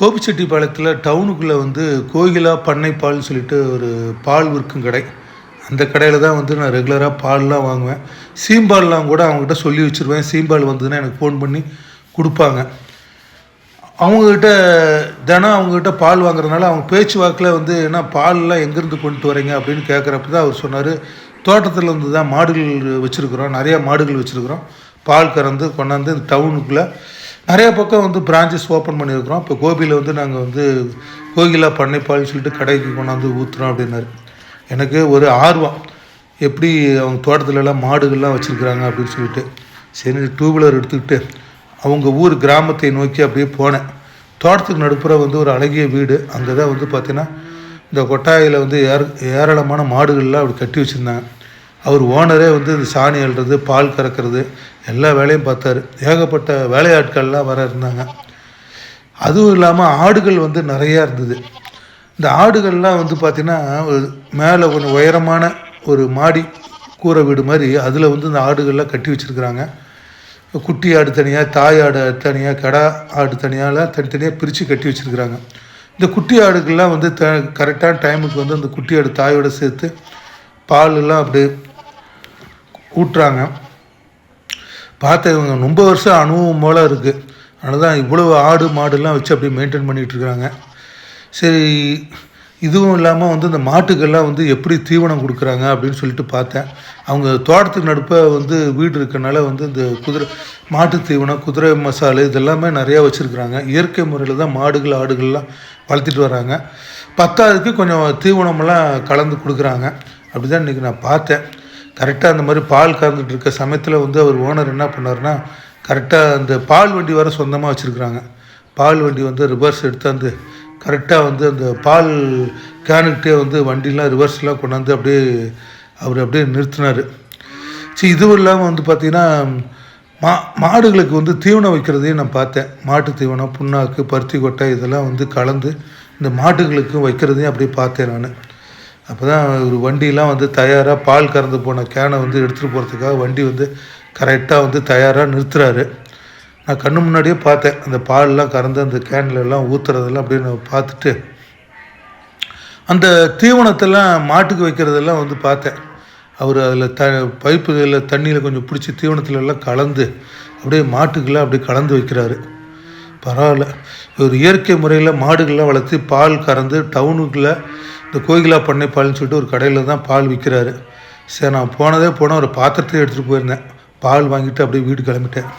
கோபிச்செட்டிப்பாளையத்தில் டவுனுக்குள்ளே வந்து கோகிலா பண்ணைப்பால்னு சொல்லிட்டு ஒரு பால் விற்கும் கடை. அந்த கடையில் தான் வந்து நான் ரெகுலராக பால்லாம் வாங்குவேன். சீம்பால்லாம் கூட அவங்ககிட்ட சொல்லி வச்சுருவேன். சீம்பால் வந்ததுன்னா எனக்கு ஃபோன் பண்ணி கொடுப்பாங்க. அவங்கக்கிட்ட தினம் அவங்கக்கிட்ட பால் வாங்குறதுனால அவங்க பேச்சு வாக்கில் வந்து என்ன பால்லாம் எங்கேருந்து கொண்டு வரீங்க? அப்படின்னு கேட்குறப்ப தான் அவர் சொன்னார். தோட்டத்தில் இருந்து தான் மாடுகள் வச்சுருக்குறோம். நிறையா மாடுகள் வச்சுருக்குறோம். பால் கறந்து கொண்டாந்து இந்த டவுனுக்குள்ளே நிறைய பக்கம் வந்து பிரான்ச்சஸ் ஓப்பன் பண்ணியிருக்கிறோம். இப்போ கோபியில் வந்து நாங்கள் வந்து கோகிலா பண்ணைப்பால் சொல்லிட்டு கடைக்கு கொண்டாந்து ஊற்றுறோம் அப்படின்னாரு. எனக்கு ஒரு ஆர்வம். எப்படி அவங்க தோட்டத்துலலாம் மாடுகள்லாம் வச்சுருக்குறாங்க அப்படின்னு சொல்லிட்டு. சரி டூ வீலர் எடுத்துக்கிட்டு அவங்க ஊர் கிராமத்தை நோக்கி அப்படியே போனேன். தோட்டத்துக்கு நடுப்புற வந்து ஒரு அழகிய வீடு. அங்கே தான் வந்து பார்த்திங்கன்னா இந்த கொட்டாயில் வந்து ஏர் ஏராளமான மாடுகள்லாம் அப்படி கட்டி வச்சுருந்தாங்க. அவர் ஓனரே வந்து இந்த சாணி அள்ளுறது பால் கறக்கிறது எல்லா வேலையும் பார்த்தாரு. ஏகப்பட்ட வேலையாட்கள்லாம் வர இருந்தாங்க. அதுவும் இல்லாமல் ஆடுகள் வந்து நிறையா இருந்தது. இந்த ஆடுகள்லாம் வந்து பார்த்திங்கன்னா மேலே கொஞ்சம் உயரமான ஒரு மாடி கூரை வீடு மாதிரி அதில் வந்து இந்த ஆடுகள்லாம் கட்டி வச்சுருக்குறாங்க. குட்டி ஆடு தனியாக தாய் ஆடு தனியாக கடா ஆடு தனியாலாம் தனித்தனியாக பிரித்து கட்டி வச்சுருக்குறாங்க. இந்த குட்டி ஆடுகள்லாம் வந்து த கரெக்டான டைமுக்கு வந்து அந்த குட்டி ஆடு தாயோடு சேர்த்து பால் எல்லாம் அப்படியே கூட்டுறாங்க. பார்த்து இவங்க ரொம்ப வருஷம் அனுபவம் போல் இருக்குது அதனால தான் இவ்வளோ ஆடு மாடுலாம் வச்சு அப்படியே மெயின்டைன் பண்ணிகிட்ருக்குறாங்க சரி இதுவும் இல்லாமல் வந்து இந்த மாட்டுக்கெல்லாம் வந்து எப்படி தீவனம் கொடுக்குறாங்க அப்படின்னு சொல்லிட்டு பார்த்தேன். அவங்க தோட்டத்துக்கு நடுப்ப வந்து வீடு இருக்கனால வந்து இந்த குதிரை மாட்டு தீவனம் குதிரை மசாலு இதெல்லாமே நிறையா வச்சுருக்குறாங்க. இயற்கை முறையில் தான் மாடுகள் ஆடுகள்லாம் வளர்த்திட்டு வராங்க. பத்தாவதுக்கு கொஞ்சம் தீவனமெல்லாம் கலந்து கொடுக்குறாங்க. அப்படி தான் இன்றைக்கி நான் பார்த்தேன். கரெக்டாக அந்த மாதிரி பால் கறந்துட்டு இருக்க சமயத்தில் வந்து அவர் ஓனர் என்ன பண்ணாருன்னா கரெக்டாக அந்த பால் வண்டி வர சொந்தமாக வச்சுருக்குறாங்க. பால் வண்டி வந்து ரிவர்ஸ் எடுத்தாந்து கரெக்டாக வந்து அந்த பால் கேனுக்கிட்டே வந்து வண்டிலாம் ரிவர்ஸ்லாம் கொண்டாந்து அப்படியே அவர் அப்படியே நிறுத்தினார். சரி இதுவும் இல்லாமல் வந்து பார்த்திங்கன்னா மா மாடுகளுக்கு வந்து தீவனம் வைக்கிறதையும் நான் பார்த்தேன். மாட்டு தீவனம் புண்ணாக்கு பருத்தி கொட்டை இதெல்லாம் வந்து கலந்து இந்த மாடுகளுக்கு வைக்கிறதையும் அப்படியே பார்த்தேன் நான். அப்போ தான் ஒரு வண்டியெலாம் வந்து தயாராக பால் கறந்து போன கேனை வந்து எடுத்துகிட்டு போகிறதுக்காக வண்டி வந்து கரெக்டாக வந்து தயாராக நிறுத்துறாரு. நான் கண்ணு முன்னாடியே பார்த்தேன். அந்த பால்லாம் கறந்து அந்த கேனில் எல்லாம் ஊற்றுறதெல்லாம் அப்படியே நான் பார்த்துட்டு அந்த தீவனத்தெல்லாம் மாட்டுக்கு வைக்கிறதெல்லாம் வந்து பார்த்தேன். அவர் அதில் த பைப்புகளில் தண்ணியில் கொஞ்சம் பிடிச்சி தீவனத்துலலாம் கலந்து அப்படியே மாட்டுக்கெல்லாம் அப்படியே கலந்து வைக்கிறாரு. பரவாயில்ல. ஒரு இயற்கை முறையில் மாடுகள்லாம் வளர்த்து பால் கறந்து டவுனுக்குள்ளே இந்த கோயிலா பண்ணை பால்னு சொல்லிட்டு ஒரு கடையில் தான் பால் விற்கிறாரு சரி நான் போனதே போனால் ஒரு பாத்திரத்தையே எடுத்துகிட்டு போயிருந்தேன். பால் வாங்கிட்டு அப்படியே வீடு கிளம்பிட்டேன்.